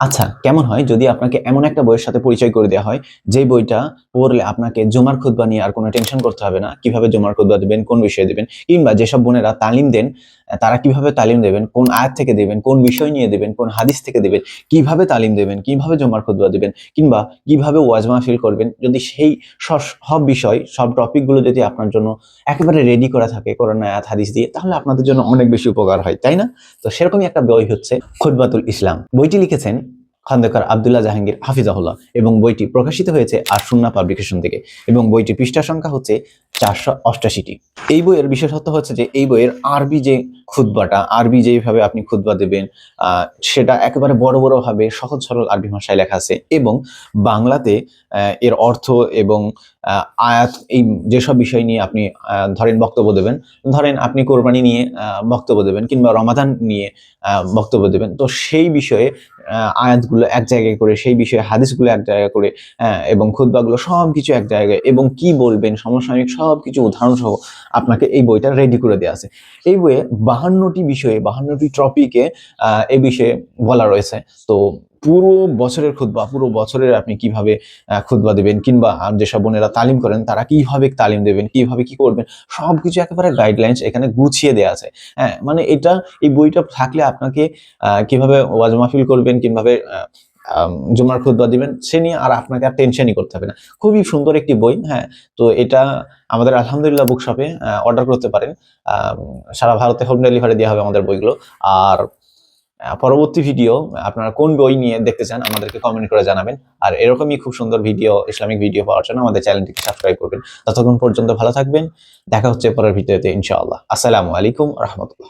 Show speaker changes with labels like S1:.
S1: আচ্ছা কেমন হয় যদি আপনাকে এমন একটা বইয়ের সাথে পরিচয় করে দেওয়া হয় যে বইটা পড়লে আপনাকে জুমার খুতবা নিয়ে আর কোনো টেনশন করতে হবে না, কীভাবে জুমার খুতবা দিবেন, কোন বিষয়ে দিবেন, কিংবা যেসব বোনেরা তালিম দেন তারা কীভাবে তালিম দেবেন, কোন আয়াত থেকে দেবেন, কোন বিষয় নিয়ে দেবেন, কোন হাদিস থেকে দেবেন, কীভাবে তালিম দেবেন, কীভাবে জমার খুতবা দেবেন, কিংবা কীভাবে ওয়াজ মাহফিল করবেন, যদি সেই সব বিষয়, সব টপিকগুলো যদি আপনার জন্য একেবারে রেডি করা থাকে করোনা আয়াত, হাদিস দিয়ে, তাহলে আপনাদের জন্য অনেক বেশি উপকার হয়, তাই না? তো সেরকমই একটা বই হচ্ছে খুতবাতুল ইসলাম। বইটি লিখেছেন খন্দকার আবদুল্লাহ জাহাঙ্গীর হাফিজাহুল্লাহ এবং বইটি প্রকাশিত হয়েছে আশুন্না পাবলিকেশন থেকে এবং বইটি পৃষ্ঠা সংখ্যা হচ্ছে চারশো অষ্টাশিটি। এই বইয়ের বিশেষত্ব হচ্ছে যে এই বইয়ের আরবি যে খুতবাটা, আরবি যেভাবে আপনি খুতবা দেবেন সেটা একেবারে বড় বড় ভাবে সহজ সরল আরবি ভাষায় লেখা আছে এবং বাংলাতে এর অর্থ এবং আয়াত এই যেসব বিষয় নিয়ে আপনি ধরেন বক্তব্য দেবেন, ধরেন আপনি কোরবানি নিয়ে বক্তব্য দেবেন কিংবা রমাদান নিয়ে বক্তব্য দেবেন, তো সেই বিষয়ে আয়াতগুলো এক জায়গায় করে, সেই বিষয়ে হাদিসগুলো এক জায়গায় করে এবং খুতবাগুলো সব কিছু এক জায়গায় এবং কি বলবেন, সমসাময়িক সব কিছু উদাহরণ সহ আপনাকে এই বইটা রেডি করে দেওয়া আছে। এই বইয়ে বাহান্নটি বিষয়ে, বাহান্নটি টপিকে এ বিষয়ে বলা রয়েছে। তো পুরো বছরের খুদবা পুরো বছরের আপনি কীভাবে খুতবা দেবেন কিংবা আর যেসব বোনেরা তালিম করেন, তারা কীভাবে তালিম দেবেন, কীভাবে কি করবেন সব কিছু একেবারে গাইডলাইন্স এখানে গুছিয়ে দেওয়া আছে। হ্যাঁ মানে এটা, এই বইটা থাকলে আপনাকে কীভাবে ওয়াজ মাহফিল করবেন, কীভাবে জুমার খুতবা দিবেন, সে নিয়ে আর আপনাকে আর টেনশনই করতে হবে না। খুবই সুন্দর একটি বই হ্যাঁ তো এটা আমাদের আলহামদুলিল্লাহ বুক শপে অর্ডার করতে পারেন। সারা ভারতে হোম ডেলিভারি দেওয়া হবে আমাদের বইগুলো। আর পরবর্তী ভিডিও আপনারা কোন বই নিয়ে দেখতে চান, আমাদেরকে কমেন্ট করে জানাবেন। আর এরকমই খুব সুন্দর ভিডিও ইসলামিক ভিডিও পাওয়ার জন্য আমাদের চ্যানেলটিকে সাবস্ক্রাইব করবেন। ততক্ষণ পর্যন্ত ভালো থাকবেন। দেখা হচ্ছে পরের ভিডিওতে ইনশাআল্লাহ। আসসালামু আলাইকুম রহমতুল্লাহ।